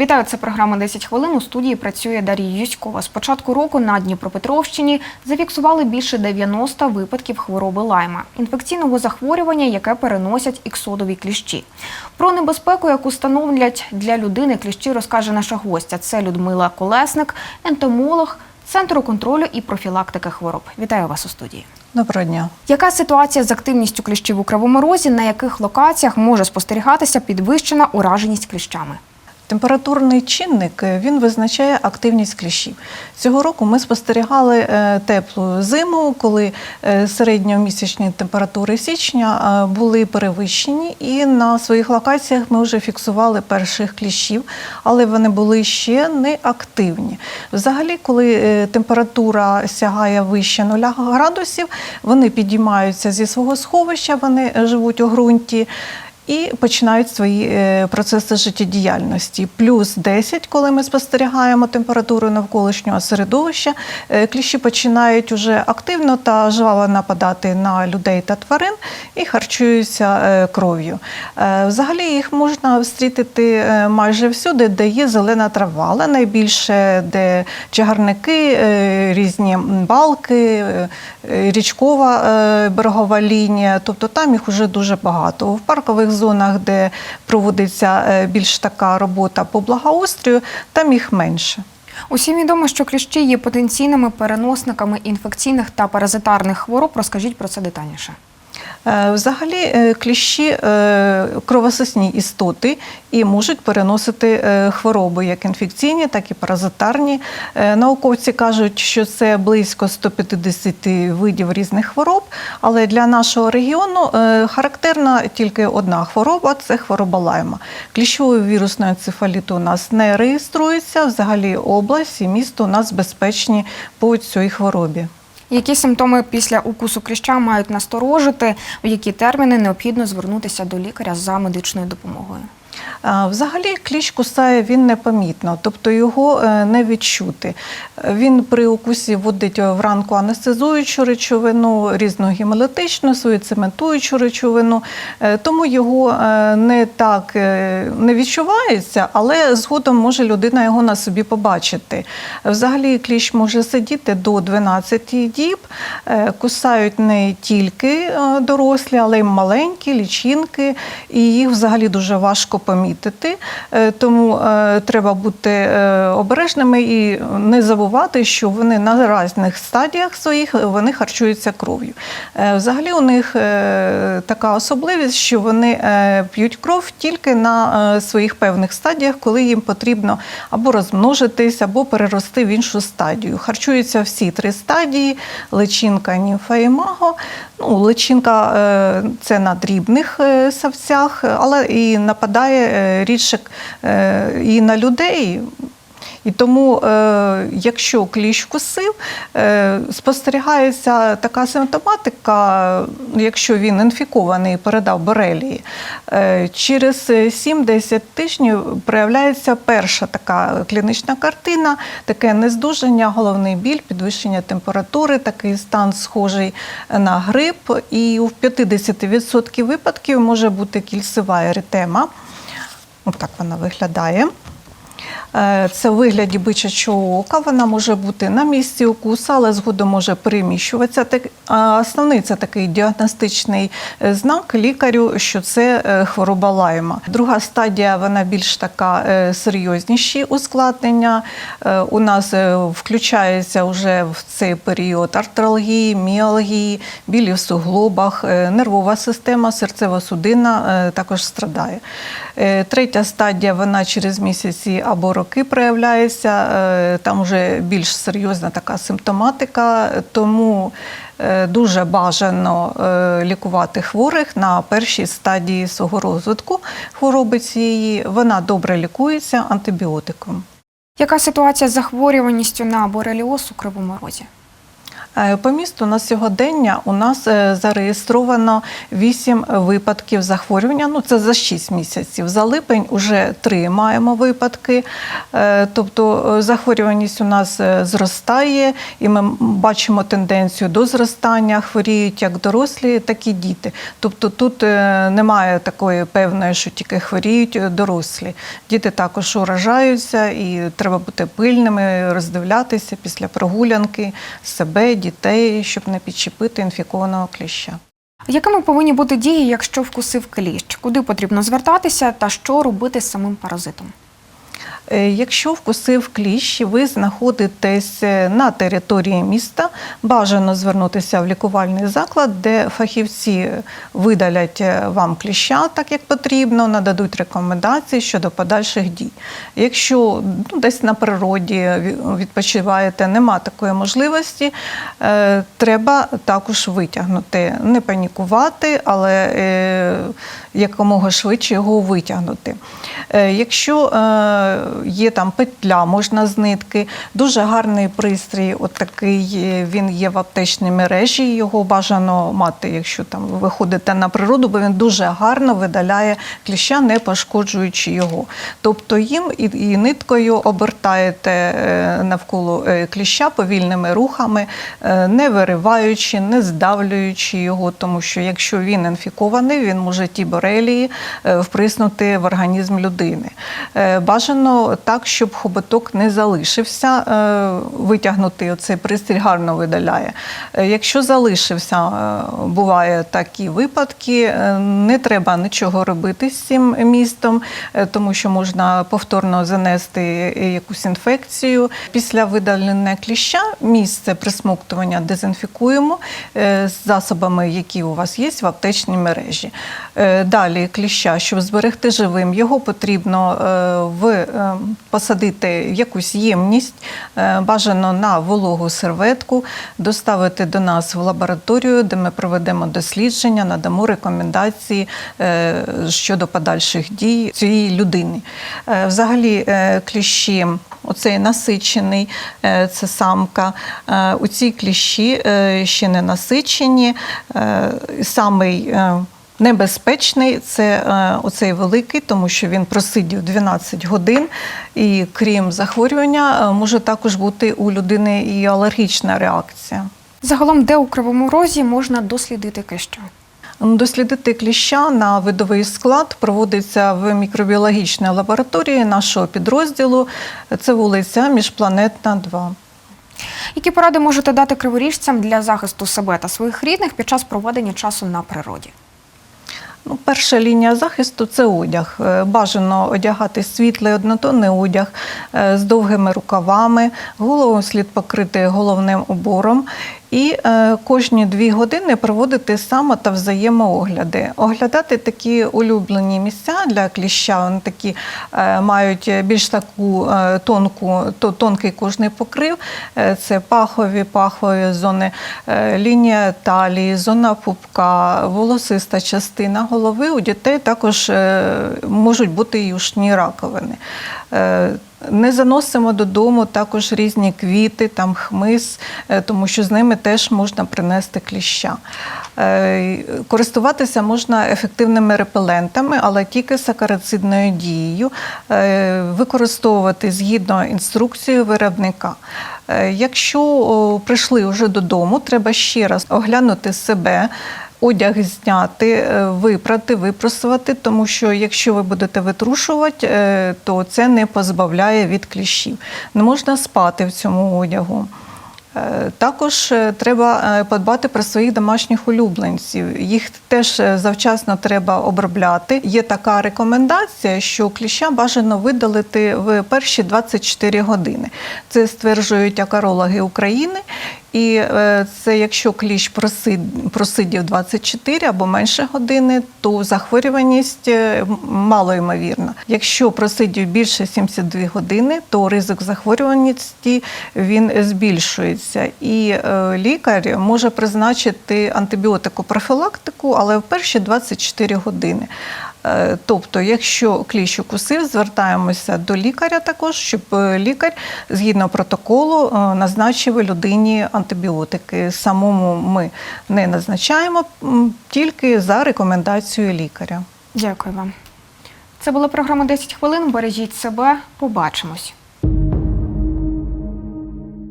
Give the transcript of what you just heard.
Вітаю, це програма «10 хвилин. У студії працює Дар'я Юськова. З початку року на Дніпропетровщині зафіксували більше 90 випадків хвороби лайма, інфекційного захворювання, яке переносять іксодові кліщі. Про небезпеку, яку становлять для людини кліщі, розкаже наша гостя. Це Людмила Колесник, ентомолог Центру контролю і профілактики хвороб. Вітаю вас у студії. Доброго дня. Яка ситуація з активністю кліщів у Кривому Розі? На яких локаціях може спостерігатися підвищена ураженість кліщами? Температурний чинник е, він визначає активність кліщів. Цього року ми спостерігали е, теплу зиму, коли е, середньомісячні температури січня були перевищені, і на своїх локаціях ми вже фіксували перших кліщів, але вони були ще не активні. Взагалі, коли температура сягає вище 0 градусів, вони підіймаються зі свого сховища, вони живуть у ґрунті. І починають свої е, процеси життєдіяльності. Плюс 10, коли ми спостерігаємо температуру навколишнього середовища, е, кліщі починають уже активно та жваво нападати на людей та тварин і харчуються е, кров'ю. Взагалі їх можна встрітити майже всюди, де є зелена трава, але найбільше де чагарники, різні балки, річкова берегова лінія, тобто там їх вже дуже багато. В паркових зонах, де проводиться е, більш така робота по благоустрію, там їх менше. Усім відомо, що кліщі є потенційними переносниками інфекційних та паразитарних хвороб. Розкажіть про це детальніше. Е, Взагалі е, кліщі е, кровососні істоти і можуть переносити хвороби, як інфекційні, так і паразитарні. Науковці кажуть, що це близько 150 видів різних хвороб, але для нашого регіону характерна тільки одна хвороба це хвороба лайма. Кліщовий вірусний енцефаліт у нас не реєструється. Взагалі область і місто у нас безпечні по цій хворобі. Які симптоми після укусу кліща мають насторожити, в які терміни необхідно звернутися до лікаря за медичною допомогою? Взагалі кліщ кусає він непомітно, тобто його е, не відчути. Е, Він при укусі вводить вранку анестезуючу речовину, різну гемолітичну, свою цементуючу речовину, Е, тому його е, не так е, не відчувається, але згодом може людина його на собі побачити. Взагалі кліщ може сидіти до 12 діб, Е, кусають не тільки е, дорослі, але й маленькі лічинки, і їх взагалі дуже важко помітити. Е, Тому е, треба бути е, обережними і не забувати, що вони на різних стадіях своїх вони харчуються кров'ю. Взагалі у них така особливість, що вони п'ють кров тільки на своїх певних стадіях, коли їм потрібно або розмножитись, або перерости в іншу стадію. Харчуються всі три стадії: личинка, німфа і маго. Ну, личинка це на дрібних савцях, але і нападає е, рідше і на людей. І тому, е, якщо кліщ вкусив, е, спостерігається така симптоматика, якщо він інфікований і передав борелії. Через 7-10 тижнів проявляється перша така клінічна картина, таке нездужання, головний біль, підвищення температури, такий стан схожий на грип. І у 50% випадків може бути кільцева еритема. Отак вона виглядає. Е, Це у вигляді бичачого ока. Вона може бути на місці укусу, але згодом може переміщуватися. Основний це такий діагностичний е, знак лікарю, що це е, хвороба лайма. Друга стадія вона більш така серйозніші ускладнення. У нас включається вже в цей період артралгії, міалгії, білі в суглобах, нервова система, серцево-судинна е, також страдає. Третя стадія вона через місяці або роки проявляється. е, Там вже більш серйозна така симптоматика, тому е, дуже бажано е, лікувати хворих на першій стадії свого розвитку хвороби цієї. Вона добре лікується антибіотиком. Яка ситуація з захворюваністю на бореліоз у Кривому Розі? Е, По місту на сьогодення у нас е, зареєстровано 8 випадків захворювання. Ну це за 6 місяців. За липень вже 3 маємо випадки. Е, Тобто захворюваність у нас зростає, і ми бачимо тенденцію до зростання. Хворіють як дорослі, так і діти. Тобто тут немає такої певної, що тільки хворіють дорослі. Діти також уражаються, і треба бути пильними, роздивлятися після прогулянки себе, дітей, щоб не підчепити інфікованого кліща. Якими повинні бути дії, якщо вкусив кліщ? Куди потрібно звертатися та що робити з самим паразитом? Е, Якщо вкусив кліщ, ви знаходитесь е, на території міста, бажано звернутися в лікувальний заклад, де фахівці видалять е, вам кліща так, як потрібно, нададуть рекомендації щодо подальших дій. Якщо ну, десь на природі відпочиваєте, нема такої можливості, е, треба також витягнути, не панікувати, але е, якомога швидше його витягнути. Е, Якщо е, є там петля, можна з нитки, дуже гарний пристрій, от такий е, він є в аптечній мережі. Його бажано мати, якщо там ви виходите на природу, бо він дуже гарно видаляє кліща, не пошкоджуючи його. Тобто їм і, і ниткою обертаєте е, навколо е, кліща повільними рухами, не вириваючи, не здавлюючи його, тому що якщо він інфікований, він може ті борелії вприснути в організм людини. Е, Так, щоб хоботок не залишився, е, витягнути оцей пристрій гарно видаляє. Е, Якщо залишився, е, буває такі випадки, не треба нічого робити з цим містом, тому що можна повторно занести якусь інфекцію. Після видалення кліща місце присмоктування дезінфікуємо з засобами, які у вас є в аптечній мережі. Далі кліща, щоб зберегти живим, його потрібно в, посадити якусь ємність, е, бажано на вологу серветку, доставити до нас в лабораторію, де ми проведемо дослідження, надамо рекомендації е, щодо подальших дій цієї людини. Е, Взагалі, кліщі. Оцей насичений, це самка. У цій кліщі ще не насичені. Самий небезпечний це е, оцей великий, тому що він просидів 12 годин. І крім захворювання, е, може також бути у людини і алергічна реакція. Загалом, де у кривому розі можна дослідити кліща? Дослідити кліща на видовий склад проводиться в мікробіологічній лабораторії нашого підрозділу. Це вулиця Міжпланетна 2. Які поради можете дати криворіжцям для захисту себе та своїх рідних під час проведення часу на природі? Ну, перша лінія захисту це одяг. Е, Бажано одягати світлий однотонний одяг е, з довгими рукавами, голову слід покрити головним убором. І е, кожні дві години проводити само та взаємоогляди. Оглядати такі улюблені місця для кліща, вони такі е, мають більш таку е, тонку, то, тонкий кожний покрив. Е, це пахові, пахові зони, е, лінія талії, зона пупка, волосиста частина голови. У дітей також е, можуть бути і ушні раковини. Е, не заносимо додому також різні квіти, там хмиз, е, тому що з ними теж можна принести кліща. Е, Користуватися можна ефективними репелентами, але тільки сакарицидною дією, Е, використовувати згідно інструкції виробника. Якщо прийшли вже додому, треба ще раз оглянути себе. Одяг зняти, е, випрати, випросувати, тому що якщо ви будете витрушувати, е, то це не позбавляє від кліщів. Не можна спати в цьому одягу. Е, Також треба подбати про своїх домашніх улюбленців. Їх теж завчасно треба обробляти. Є така рекомендація, що кліща бажано видалити в перші 24 години. Це стверджують акарологи України. І е, це якщо кліщ просид- просидів 24 або менше години, то захворюваність е, малоймовірна. Якщо просидів більше 72 години, то ризик захворюваності він збільшується. І е, лікар може призначити антибіотику профілактику, але в перші 24 години. Е, Тобто, якщо кліщ укусив, звертаємося до лікаря також, щоб е, лікар згідно протоколу е, назначив людині антибіотики. Самому ми не назначаємо тільки за рекомендацією лікаря. Дякую вам. Це була програма «10 хвилин. Бережіть себе. Побачимось.